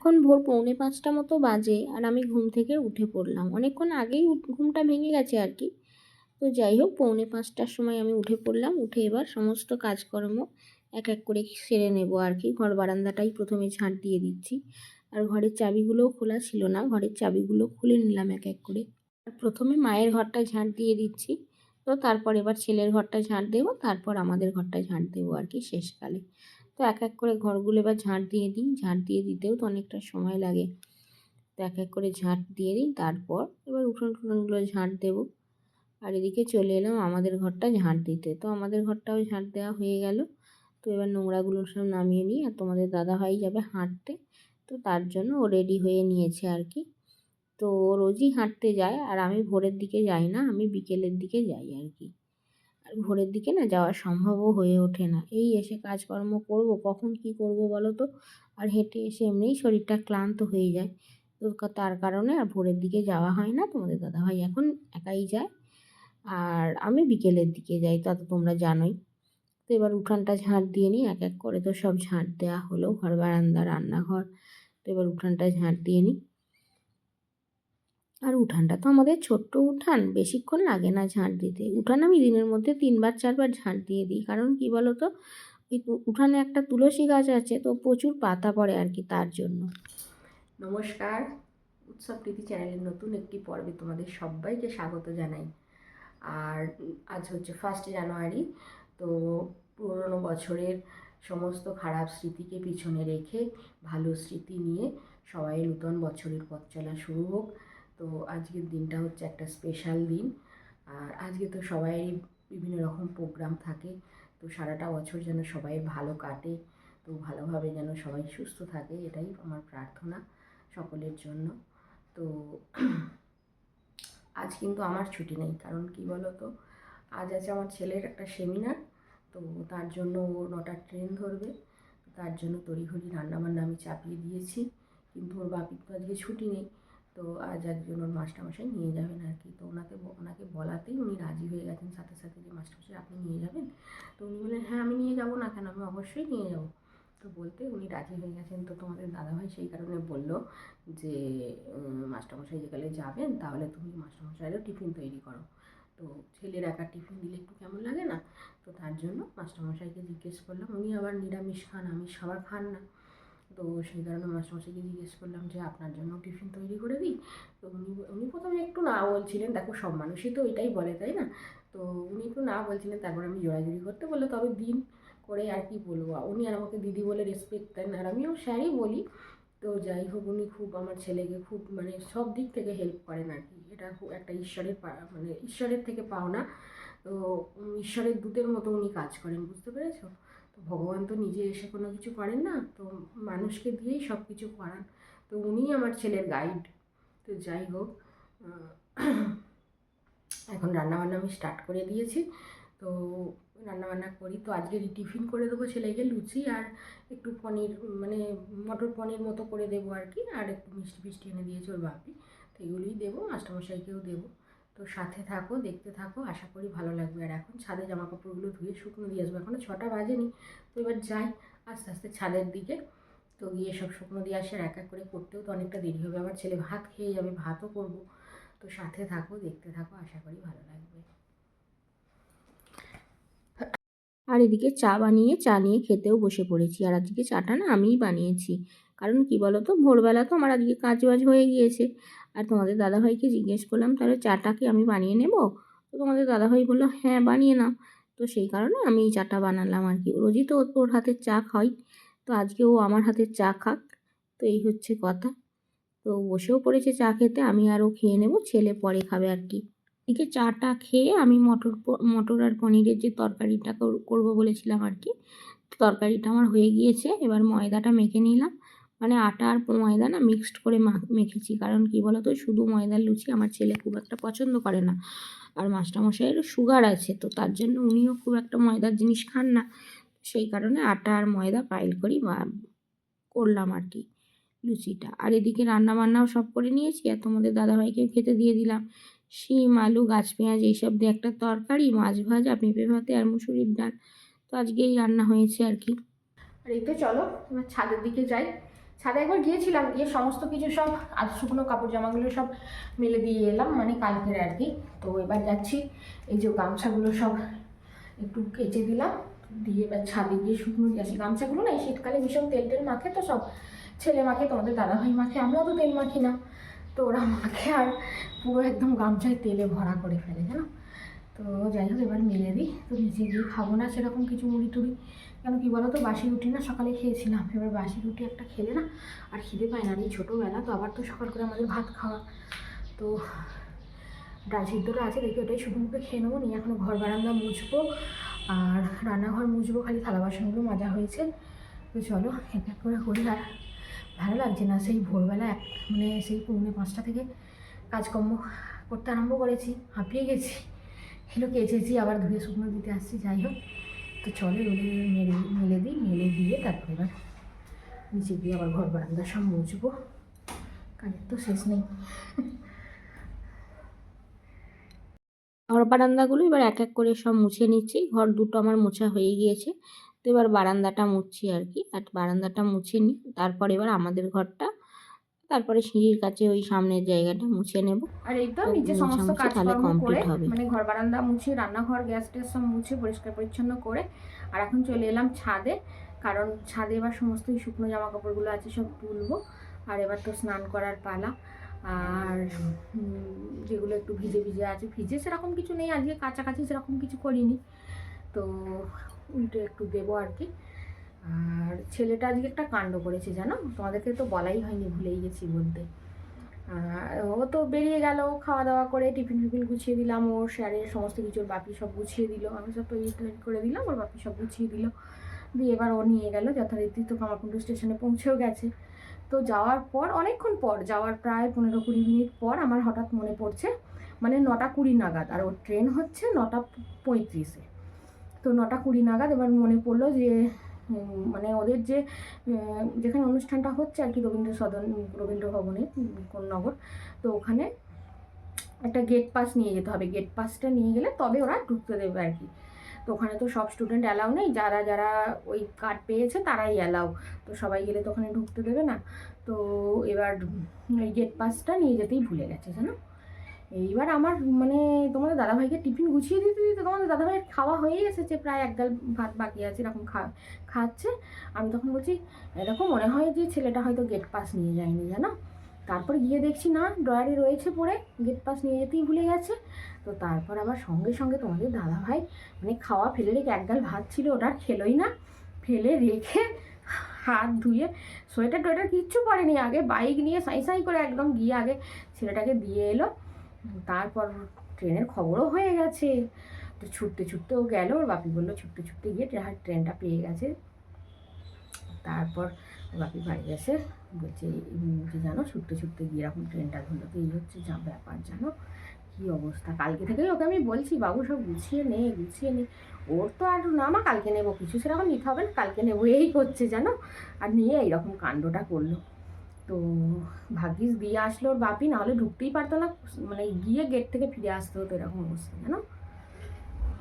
এখন ভোর পৌনে পাঁচটা মতো বাজে আর আমি ঘুম থেকে উঠে পড়লাম। অনেকক্ষণ আগেই ঘুমটা ভেঙে গেছে আর কি। তো যাই হোক, পৌনে পাঁচটার সময় আমি উঠে পড়লাম। উঠে এবার সমস্ত কাজকর্ম এক এক করে সেরে নেব আর কি। ঘর বারান্দাটাই প্রথমে ঝাঁট দিয়ে দিচ্ছি। আর ঘরের চাবিগুলোও খোলা ছিল না। ঘরের চাবিগুলো খুলে নিলাম এক এক করে। আর প্রথমে মায়ের ঘরটা ঝাঁট দিয়ে দিচ্ছি। তো তারপর এবার ছেলের ঘরটা ঝাঁট দেবো। তারপর আমাদের ঘরটা ঝাঁট দেবো আর কি শেষকালে। তো এক এক করে ঘরগুলো এবার ঝাঁট দিয়ে দিই। ঝাঁট দিয়ে দিতেও তো অনেকটা সময় লাগে। তো এক এক করে ঝাঁট দিয়ে দিই, তারপর এবার উঠোন টুঠোনগুলো ঝাঁট দেবো। আর এদিকে চলে এলাম আমাদের ঘরটা ঝাঁট দিতে। তো আমাদের ঘরটাও ঝাঁট দেওয়া হয়ে গেল। তো এবার নোংরাগুলো সব নামিয়ে নিই। আর তোমাদের দাদাভাই যাবে হাঁটতে। তো তার জন্য ও রেডি হয়ে নিয়েছে আর কি। তো রোজই হাঁটতে যায়। আর আমি ভোরের দিকে যাই না, আমি বিকেলের দিকে যাই আর কি। ভোরের দিকে না যাওয়া সম্ভবও হয়ে ওঠে না। এই এসে কাজকর্ম করব, কখন কি করব বলো তো? আর হেঁটে এসে এমনিই শরীরটা ক্লান্ত হয়ে যায়। তো তার কারণে আর ভোরের দিকে যাওয়া হয় না। তোমাদের দাদাভাই এখন একাই যায়। আর আমি বিকেলের দিকে যাই, তা তো তোমরা জানোই। তো এবার উঠানটা ঝাঁট দিয়ে নিই, এক এক করে তো সব ঝাঁট দেওয়া হলো। ঘর বারান্দা রান্নাঘর, তো এবার উঠানটা ঝাঁট দিয়ে নিই। আর উঠানটা তো আমাদের ছোট্ট উঠান, বেশিক্ষণ লাগে না ঝাঁট দিতে। উঠান আমি দিনের মধ্যে তিনবার, চারবার ঝাঁট দিয়ে দিই। কারণ কি বলো তো উঠানে একটা তুলসী গাছ আছে তো প্রচুর পাতা পড়ে আর কি তার জন্য। নমস্কার। উৎসব প্রীতি চ্যানেলের নতুন একটি পর্বে তোমাদের সবাইকে স্বাগত জানাই। আর আজ হচ্ছে ফার্স্ট জানুয়ারি তো পুরনো বছরের সমস্ত খারাপ স্মৃতিকে পিছনে রেখে ভালো স্মৃতি নিয়ে সবাই নূতন বছরের পথ চলা শুরু হোক। তো আজকের দিনটা হচ্ছে একটা স্পেশাল দিন। আর আজকে তো সবাই বিভিন্ন রকম প্রোগ্রাম থাকে, তো সারাটা বছর যেন সবাই ভালো কাটে, তো ভালোভাবে যেন সবাই সুস্থ থাকে, এটাই আমার প্রার্থনা সকলের জন্য। তো আজ কিন্তু আমার ছুটি নেই, কারণ কি বলো তো আজ আছে আমার ছেলের একটা সেমিনার তো তার জন্য ও নটার ট্রেন ধরবে, তার জন্য তড়িঘড়ি রান্নাবান্না আমি চাপিয়ে দিয়েছি, কিন্তু ওর বাপির তো আজকে ছুটি নেই। তো আজ একজন ওর মাস্টারমশাই নিয়ে যাবেন আর কি। তো ওনাকে ওনাকে বলাতেই উনি রাজি হয়ে গেছেন সাথে সাথে যে, মাস্টারমশাই, আপনি নিয়ে যাবেন? তো উনি বললেন হ্যাঁ আমি নিয়ে যাব না কেন? আমি অবশ্যই নিয়ে যাব। তো বলতে উনি রাজি হয়ে গেছেন। তো তোমাদের দাদাভাই সেই কারণে বলল যে মাস্টারমশাই যেকালে যাবেন, তাহলে তুমি মাস্টারমশাইয়েরও টিফিন তৈরি করো। তো ছেলের একা টিফিন দিলে একটু কেমন লাগে না? তো তার জন্য মাস্টারমশাইকে জিজ্ঞেস করলাম, উনি আবার নিরামিষ খান? আমিষ খাবার খান না। তো সেই কারণে মাস্টারমশাইকে জিজ্ঞেস করলাম যে, আপনার জন্য টিফিন তৈরি করে দিই? তো উনি উনি প্রথমে একটু না বলছিলেন, দেখো, সব মানুষই তো এটাই বলে, তাই না? তো উনি একটু না বলছিলেন, তারপর আমি জোড়াজুড়ি করতে বলল, তবে দিন করে আর কি বলব? উনি আর আমাকে দিদি বলে রেসপেক্ট দেন, আর আমিও স্যারই বলি। তো যাই হোক, উনি খুব আমার ছেলেকে খুব মানে সব দিক থেকে হেল্প করেন আর কি। এটা খুব একটা ঈশ্বরের মানে ঈশ্বরের থেকে পাওনা। তো ঈশ্বরের দূতের মতো উনি কাজ করেন, বুঝতে পেরেছ? ভগবান তো নিজে এসে কোনো কিছু করেন না, তো মানুষকে দিয়েই সব কিছু করান। তো উনিই আমার ছেলের গাইড তো যাই হোক এখন রান্নাবান্না আমি স্টার্ট করে দিয়েছি। তো রান্নাবান্না করি। তো আজকে টিফিন করে দেবো ছেলেকে লুচি আর একটু পনির মানে মটর পনির মতো করে দেবো আর কি, আর একটু মিষ্টি ফিষ্টি এনে দিয়েছে ওর বাপি। তো এগুলোই দেবো, মাস্টারমশাইকেও দেবো। তো সাথে থাকো, দেখতে থাকো, আশা করি ভালো লাগবে। আর এখন ছাদে জামা কাপড়গুলো ধুয়ে শুকনো দিয়ে আসব। এখনও ছটা বাজেনি। তো এবার যাই, আস্তে আস্তে ছাদের দিকে। তো গিয়ে সব শুকনো দিয়ে আসে আর এক এক করে করতেও তো অনেকটা দেরি হবে। আবার ছেলে ভাত খেয়ে যাবে, ভাতও করব। তো সাথে থাকো, দেখতে থাকো, আশা করি ভালো লাগবে। আর এদিকে চা বানিয়ে, চা নিয়ে খেতেও বসে পড়েছি। আর আজকে চাটা না আমিই বানিয়েছি। কারণ কি বলো তো ভোরবেলা তো আমার আজকে কাজ বাজ হয়ে গিয়েছে। আর তোমাদের দাদাভাইকে জিজ্ঞেস করলাম, তাহলে চাটা কি আমি বানিয়ে নেব? তো তোমাদের দাদাভাই বলল হ্যাঁ বানিয়ে নাও। তো সেই কারণে আমি এই চাটা বানালাম আর কি। রোজই তো ওর হাতের চা খাই। তো আজকে ও আমার হাতের চা খাক। তো এই হচ্ছে কথা। তো বসেও পড়েছে চা খেতে। আমি আরও খেয়ে নেব, ছেলে পরে খাবে আর কি। এদিকে চাটা খেয়ে আমি মটর মটর আর পনিরের যে তরকারিটা কর- করব বলেছিলাম আর কি, তরকারিটা আমার হয়ে গিয়েছে। এবার ময়দাটা মেখে নিলাম। মানে আটা আর ময়দা না মিক্সড করে মেখেছি। কারণ কি বলো তো শুধু ময়দার লুচি আমার ছেলে খুব একটা পছন্দ করে না। আর মাস্টারমশাইয়েরও সুগার আছে, তো তার জন্য উনিও খুব একটা ময়দার জিনিস খান না। সেই কারণে আটা আর ময়দা পাইল করি করলাম আর কি লুচিটা। আর এদিকে রান্না বান্নাও সব করে নিয়েছি। আর তোমাদের দাদাভাইকেও খেতে দিয়ে দিলাম। শিম, আলু, গাছ, পেঁয়াজ এইসব দিয়ে একটা তরকারি, মাছ ভাজা, পেঁপে ভাতে আর মুসুরির ডাল। তো আজকে এই রান্না হয়েছে আর কি। আর এই তো চলো, এবার ছাদের দিকে যাই। ছাদে একবার গিয়েছিলাম, গিয়ে সমস্ত কিছু সব আজ শুকনো কাপড় জামাগুলো সব মেলে দিয়ে এলাম মানে কালকের আর কি। তো এবার যাচ্ছি, এই যে গামছাগুলো সব একটু কেচে দিলাম। দিয়ে এবার ছাদে গিয়ে শুকনো দিয়ে গামছাগুলো না এই শীতকালে ভীষণ তেল টেল মাখে তো সব। ছেলে মাখে, তোমাদের দাদাভাই মাখে আমরাও তো তেল মাখি না। তো ওরা মাখে আর পুরো একদম গামছায় তেলে ভরা করে ফেলে, জানো? তো যাই হোক, এবার মেলে দিই। তো নিচে গিয়ে খাব না সেরকম কিছু মুড়ি টুড়ি। কেন কি বলো তো বাসি রুটি না সকালে খেয়েছিলাম। এবার বাসি রুটি একটা খেলে না, আর খিদে পায় না এই ছোটোবেলা। তো আবার তো সকাল করে আমাদের ভাত খাওয়া। তো ডাল সিদ্ধটা আছে, দেখি ওটাই শুধু মুখে খেয়ে নেব, নিয়ে এখনও ঘর বারান্দা মুছবো। আর রান্নাঘর মুছবো, খালি থালা বাসনগুলো মাজা হয়েছে। তো চলো, এক এক করে করি, আর ভালো লাগছে না। সেই ভোরবেলা এক মানে সেই পৌনে পাঁচটা থেকে কাজকর্ম করতে আরম্ভ করেছি, হাঁপিয়ে গেছি। এগুলো কেচেছি আবার ধুয়ে শুকনো দিতে আসছি, যাই হোক। তো চলে রোদে মেলে মেলে দিই, মেলে দিয়ে তারপরে এবার নিচে গিয়ে আবার ঘর বারান্দা সব মুছবো। কাজের তো শেষ নেই। ঘর বারান্দাগুলো এবার এক এক করে সব মুছে নিচ্ছি। ঘর দুটো আমার মোছা হয়ে গিয়েছে। তো এবার বারান্দাটা মুছছি আর কি। আর বারান্দাটা মুছে নিই তারপর এবার আমাদের ঘরটা তারপরে সিঁড়ির কাছে ওই সামনের জায়গাটা মুছে নেব। আর এই তো নিচে সমস্ত কাজকর্ম করে মানে ঘর বারান্দা মুছে রান্নাঘর গ্যাস ট্যাস সব মুছে পরিষ্কার পরিচ্ছন্ন করে আর এখন চলে এলাম ছাদে। কারণ ছাদে এবার সমস্ত শুকনো জামা কাপড়গুলো আছে সব তুলবো। আর এবার তো স্নান করার পালা। আর যেগুলো একটু ভিজে ভিজে আছে ভিজে সেরকম কিছু নেই। আজকে কাছাকাছি সেরকম কিছু করিনি। তো উল্টে একটু দেবো আর কি। আর ছেলেটা আজকে একটা কাণ্ড করেছে, জানো? তোমাদেরকে তো বলাই হয়নি, ভুলেই গেছি বলতে। ও তো বেরিয়ে গেল, খাওয়া দাওয়া করে টিফিন ফিফিন গুছিয়ে দিলাম, ওর স্যারের সমস্ত কিছু, ওর বাপি সব গুছিয়ে দিল। আমি সব তৈরি করে দিলাম, ওর বাপি সব গুছিয়ে দিল। দিয়ে এবার ও নিয়ে গেল, যথারীতি তো কামারকুণ্ডু স্টেশনে পৌঁছেও গেছে। তো যাওয়ার পর, অনেকক্ষণ পর, যাওয়ার প্রায় পনেরো কুড়ি মিনিট পর আমার হঠাৎ মনে পড়ছে মানে নটা কুড়ি নাগাদ। আর ওর ট্রেন হচ্ছে নটা পঁয়ত্রিশে। তো নটা কুড়ি নাগাদ এবার মনে পড়ল যে মানে ওদের যে যেখানে অনুষ্ঠানটা হচ্ছে আর কি রবীন্দ্র সদন, রবীন্দ্র ভবনে কোন নগর, তো ওখানে একটা গেট পাস নিয়ে যেতে হবে। গেট পাসটা নিয়ে গেলে তবে ওরা ঢুকতে দেবে আর কি। তো ওখানে তো সব স্টুডেন্ট অ্যালাউ নেই, যারা যারা ওই কার্ড পেয়েছে তারাই অ্যালাউ তো সবাই গেলে তো ওখানে ঢুকতে দেবে না। তো এবার ওই গেট পাসটা নিয়ে যেতেই ভুলে গেছে, জানো? এইবার আমার মানে তোমাদের দাদাভাইকে টিফিন গুছিয়ে দিতে দিতে তোমাদের দাদাভাইয়ের খাওয়া হয়েই এসেছে, প্রায় এক গাল ভাত বাকি আছে, এরকম খা, খাচ্ছে। আমি তখন বলছি, এরকম মনে হয় যে ছেলেটা হয়তো গেট পাস নিয়ে যায়নি, জানো? তারপর গিয়ে দেখছি, না ড্রয়ারে রয়েছে পড়ে গেট পাস নিয়ে যেতেই ভুলে গেছে। তো তারপর আবার সঙ্গে সঙ্গে তোমাদের দাদাভাই মানে খাওয়া ফেলে রেখে এক গাল ভাত ছিল, ওটা খেলোই না। ফেলে রেখে হাত ধুয়ে সোয়েটার টোয়েটার কিচ্ছু পরেনি, আগে বাইক নিয়ে সাই সাই করে একদম গিয়ে আগে ছেলেটাকে দিয়ে এলো। তারপর ট্রেনের খবরও হয়ে গেছে। তো ছুটতে ছুটতে ও গেল, ওর বাপি বলল, ছুটতে ছুটতে গিয়ে ট্রে- ট্রেনটা পেয়ে গেছে। তারপর বাপি বাড়ি এসে বলছে যে জানো, ছুটতে ছুটতে গিয়ে এরকম ট্রেনটা ধরলো। তো এই হচ্ছে যা ব্যাপার, জানো? কী অবস্থা? কালকে থেকেই ওকে আমি বলছি, বাবু, সব গুছিয়ে নে গুছিয়ে নে। ওর তো আর, না মা, কালকে নেব, কিছু সেরকম নিতে হবে না, কালকে নেব। এই করছে জানো? আর নিয়ে এইরকম কাণ্ডটা করল। তো ভাগ্যিস দিয়ে আসলো ওর বাপি নাহলে ঢুকতেই পারতো না মানে গিয়ে গেট থেকে ফিরে আসতে হতো এরকম অবস্থা, জানো?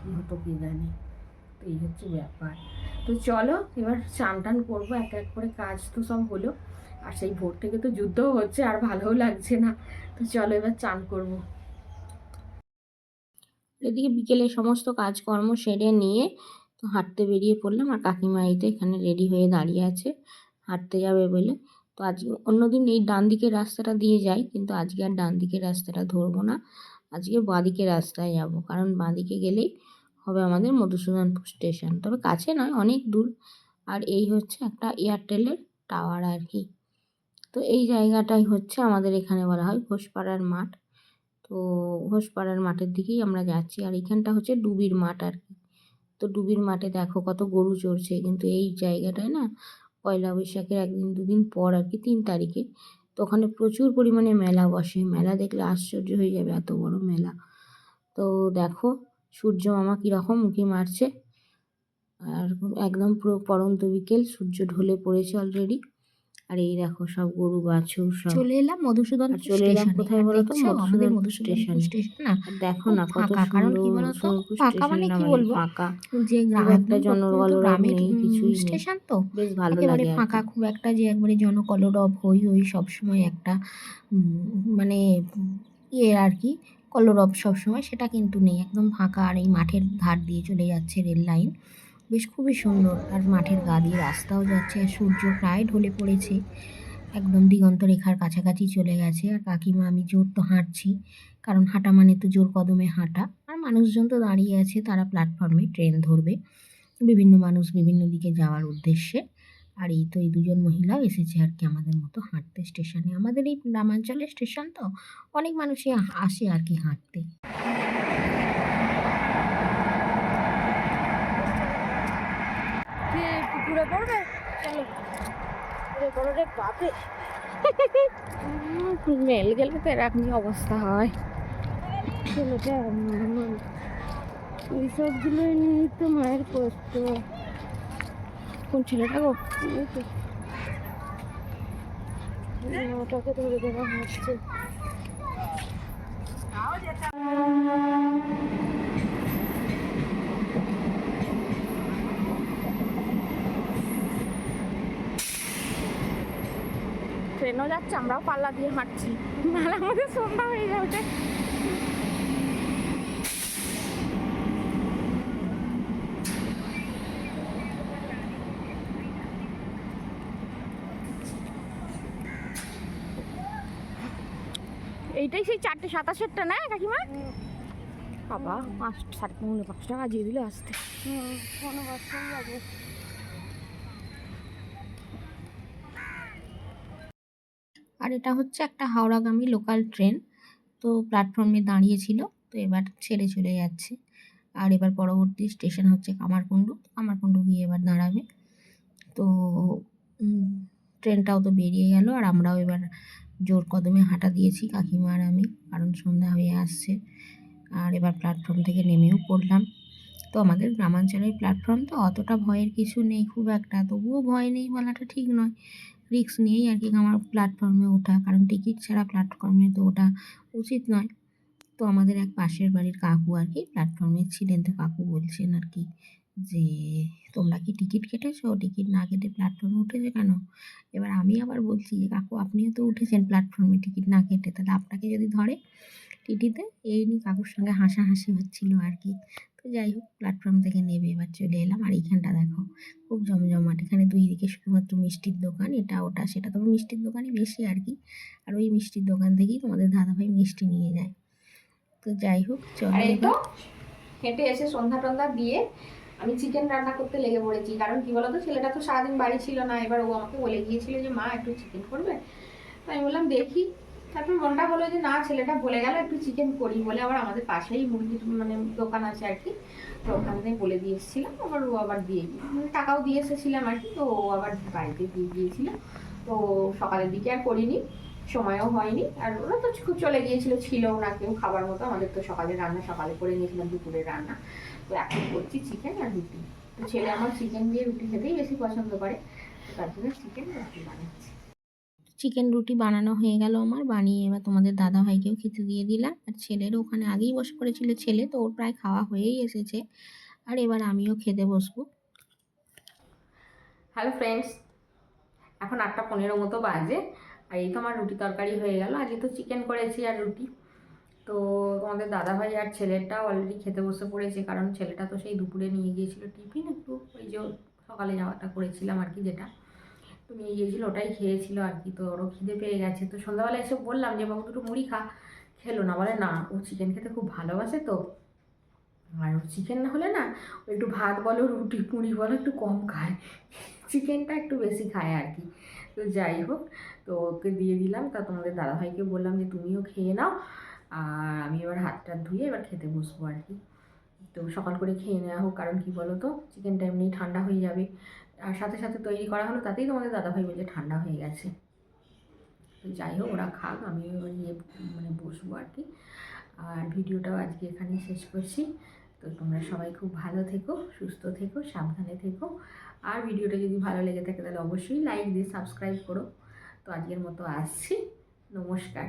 কী হতো কে জানে? তো এই হচ্ছে ব্যাপার। তো চলো, এবার চান টান করব, এক এক করে কাজ তো সব হলো। আর সেই ভোর থেকে তো যুদ্ধও হচ্ছে, আর ভালোও লাগছে না। তো চলো এবার চান করব। এদিকে বিকেলে সমস্ত কাজকর্ম সেরে নিয়ে তো হাঁটতে বেরিয়ে পড়লাম, আর কাকিমা এখানে রেডি হয়ে দাঁড়িয়ে আছে, হাঁটতে যাবে বলে। তো আজকে অন্যদিন এই ডান দিকের রাস্তাটা দিয়ে যাই, কিন্তু আজকে আর ডান দিকের রাস্তাটা ধরবো না। আজকে বাঁ দিকের রাস্তায় যাব, কারণ বাঁ দিকে গেলেই হবে আমাদের মধুসূদনপুর স্টেশন। তবে কাছে নয়, অনেক দূর। আর এই হচ্ছে একটা এয়ারটেলের টাওয়ার আর কি। তো এই জায়গাটাই হচ্ছে আমাদের এখানে বলা হয় ঘোষপাড়ার মাঠ। তো ঘোষপাড়ার মাঠের দিকেই আমরা যাচ্ছি, আর এখানটা হচ্ছে ডুবির মাঠ আর কি। তো ডুবির মাঠে দেখো কত গরু চড়ছে, কিন্তু এই জায়গাটায় না পয়লা বৈশাখের একদিন দুদিন পর আর কি তিন তারিখে। তো ওখানে প্রচুর পরিমাণে মেলা বসে। মেলা দেখলে আশ্চর্য হয়ে যাবে এত বড় মেলা। তো দেখো, সূর্য মামা কীরকম উঁকি মারছে। আর একদম পুরো পরন্ত বিকেল, সূর্য ঢলে পড়েছে অলরেডি আর এই দেখো সব গরু বাছুর সব চলে এলাম মধুসূদন চলে এলাম কোথায় বলো তো? আমাদের মধুসূদনপুর স্টেশন না? দেখো না কত কারণ কি বলতো? সোনারপুর ফাঁকা মানে কি মানে বলব? ফাঁকা। যে গ্রাম একটা গ্রামের নেই, কিছুই স্টেশন তো বেশ ভালো লাগে ফাঁকা খুব একটা যে একবারে জনকলরব হই হই সবসময় একটা মানে ইয়ে আর কি কলরব সবসময় সেটা কিন্তু নেই। একদম ফাঁকা আর এই মাঠের ধার দিয়ে চলে যাচ্ছে রেল লাইন। বেশ খুবই সুন্দর। আর মাঠের গা দিয়ে রাস্তাও যাচ্ছে আর সূর্য প্রায় ঢলে পড়েছে। একদম দিগন্ত রেখার কাছাকাছি চলে গেছে। আর কাকিমা, আমি জোর তো হাঁটছি, কারণ হাঁটা মানে তো জোর কদমে হাঁটা। আর মানুষজন তো দাঁড়িয়ে আছে, তারা প্ল্যাটফর্মে ট্রেন ধরবে। বিভিন্ন মানুষ বিভিন্ন দিকে যাওয়ার উদ্দেশ্যে। আর এই তো এই দুজন মহিলাও এসেছে আর কি আমাদের মতো হাঁটতে স্টেশনে আমাদের এই গ্রামাঞ্চলের স্টেশন তো অনেক মানুষই আসে আর কি হাঁটতে। পুকুরে পড়বে? চলো। পুকুরে পড়ো বাপে মেল গেলে তো এরকমই অবস্থা হয়। ছেলেটা এইসবগুলো নিয়ে তো মায়ের কষ্ট। কোন ছেলেটা গো। ওটাকে ধরে দেওয়া হচ্ছে ট্রেনও যাচ্ছে, আমরাও পাল্লা দিয়ে হাঁটছি নাহলে আমাদের সন্ধ্যা হয়ে যাবে। এইটাই সেই চারটে সাতাশেরটা, না, কাকিমা? বাবা, পাঁচ, সাড়ে পনেরো, পাঁচ টাকা দিয়ে দিলে আসতে কোনো বাচ্চা যাবে আর এটা হচ্ছে একটা হাওড়াগামী লোকাল ট্রেন তো প্ল্যাটফর্মে দাঁড়িয়েছিল, তো এবার ছেড়ে চলে যাচ্ছে। আর এবার পরবর্তী স্টেশন হচ্ছে কামারকুণ্ডু কামারকুণ্ডু গিয়ে এবার দাঁড়াবে। তো ট্রেনটাও তো বেরিয়ে গেল, আর আমরাও এবার জোর কদমে হাঁটা দিয়েছি কাকিমা আর আমি, কারণ সন্ধ্যা হয়ে আসছে। আর এবার প্ল্যাটফর্ম থেকে নেমেও পড়লাম। তো আমাদের গ্রামাঞ্চলের প্ল্যাটফর্ম তো অতটা ভয়ের কিছু নেই, খুব একটা, তবুও ভয় নেই বলাটা ঠিক নয়। রিস্ক নিয়েই আর কি আমার প্ল্যাটফর্মে ওঠা। কারণ টিকিট ছাড়া প্ল্যাটফর্মে তো ওঠা উচিত নয়। তো আমাদের এক পাশের বাড়ির কাকু আর কি প্ল্যাটফর্মে ছিলেন। তো কাকু বলছেন আর কি যে, তোমরা কি টিকিট কেটেছো? টিকিট না কেটে প্ল্যাটফর্মে উঠেছে কেন? এবার আমি আবার বলছি যে, কাকু, আপনিও তো উঠেছেন প্ল্যাটফর্মে টিকিট না কেটে। তাহলে আপনাকে যদি ধরে টিটিতে এই নিয়ে কাকুর সঙ্গে হাসাহাসি হচ্ছিল আর কি। তো যাই হোক প্ল্যাটফর্ম থেকে নেবে এবার চলে এলাম। আর এইখানটা দেখো খুব জমজমাট। এখানে দুই দিকে শুধুমাত্র মিষ্টির দোকান এটা ওটা সেটা। তবে মিষ্টির দোকানই বেশি আর কি। আর ওই মিষ্টির দোকান থেকেই তোমাদের দাদাভাই মিষ্টি নিয়ে যায়। তো যাই হোক চলো হেঁটে এসে সন্ধ্যা টন্ধা দিয়ে আমি চিকেন রান্না করতে লেগে পড়েছি। কারণ কি বলতো ছেলেটা তো সারাদিন বাড়ি ছিল না। এবার ও আমাকে বলে গিয়েছিল যে মা একটু চিকেন করবে? তো আমি বললাম দেখি। তারপর মনটা হলো যে, না, ছেলেটা বলে গেল, একটু চিকেন করি বলে। আবার আমাদের পাশেই মুরগির মানে দোকান আছে আর কি, তো ওখান থেকে বলে দিয়ে এসেছিলাম, আবার ও আবার দিয়ে মানে টাকাও দিয়ে এসেছিলাম আর কি, তো ও আবার বাড়িতে দিয়ে দিয়েছিল তো সকালের দিকে আর করিনি, সময়ও হয়নি, আর ওরা তো খুব চলে গিয়েছিল, ছিল না কেউ, খাবার মতো, আমাদের তো সকালে রান্না সকালে করে নিয়েছিলাম দুপুরের রান্না। তো এখন করছি চিকেন আর রুটি। তো ছেলে আমার চিকেন দিয়ে রুটি খেতেই বেশি পছন্দ করে, তার জন্য চিকেন রুটি বানাচ্ছি। চিকেন রুটি বানানো হয়ে গেল আমার। বানিয়ে এবার তোমাদের দাদা ভাইকেও খেতে দিয়ে দিলাম। আর ছেলেরও ওখানে আগেই বসে পড়েছিল ছেলে, তো ওর প্রায় খাওয়া হয়েই এসেছে। আর এবার আমিও খেতে বসবো। হ্যালো ফ্রেন্ডস এখন আটটা পনেরো মতো বাজে। আর এই তো আমার রুটি তরকারি হয়ে গেল। আজকে তো চিকেন করেছি আর রুটি। তো তোমাদের দাদাভাই আর ছেলেটা অলরেডি খেতে বসে পড়েছে, কারণ ছেলেটা তো সেই দুপুরে নিয়ে গিয়েছিল টিফিন। একটু ওই যে সকালে যাওয়াটা করেছিলাম আর কি যেটা। তো নিয়ে গিয়েছিল ওটাই খেয়েছিল আর কি, তো ওরও খিদে পেয়ে গেছে। তো সন্ধ্যাবেলা এসে বললাম যে, বাবু, দুটো মুড়ি খা। খেলো না, বলে না, ও চিকেন খেতে খুব ভালোবাসে তো। আর চিকেন না হলে না একটু ভাত বলো, রুটি পুরি বলো, একটু কম খায়। চিকেনটা একটু বেশি খায় আর কি। তো যাই হোক, তো ওকে দিয়ে দিলাম। তা তোমাদের দাদাভাইকে বললাম যে, তুমিও খেয়ে নাও। আর আমি এবার হাত টাত ধুয়ে এবার খেতে বসবো আর কি। তো সকাল করে খেয়ে নেওয়া হোক, কারণ কি বলো তো চিকেনটা এমনি ঠান্ডা হয়ে যাবে। আর সাথে সাথে তৈরি করা হলো তাতেই তোমাদের দাদাভাই বলছে ঠান্ডা হয়ে গেছে। তো যাই হোক, ওরা খাক এবার নিয়ে মানে বসবো আর কি। আর ভিডিওটাও আজকে এখানেই শেষ করছি। তো তোমরা সবাই খুব ভালো থেকো, সুস্থ থেকো, সাবধানে থেকো। আর ভিডিওটা যদি ভালো লেগে থাকে তাহলে অবশ্যই লাইক দিয়ে সাবস্ক্রাইব করো। তো আজকের মতো আসছি। নমস্কার।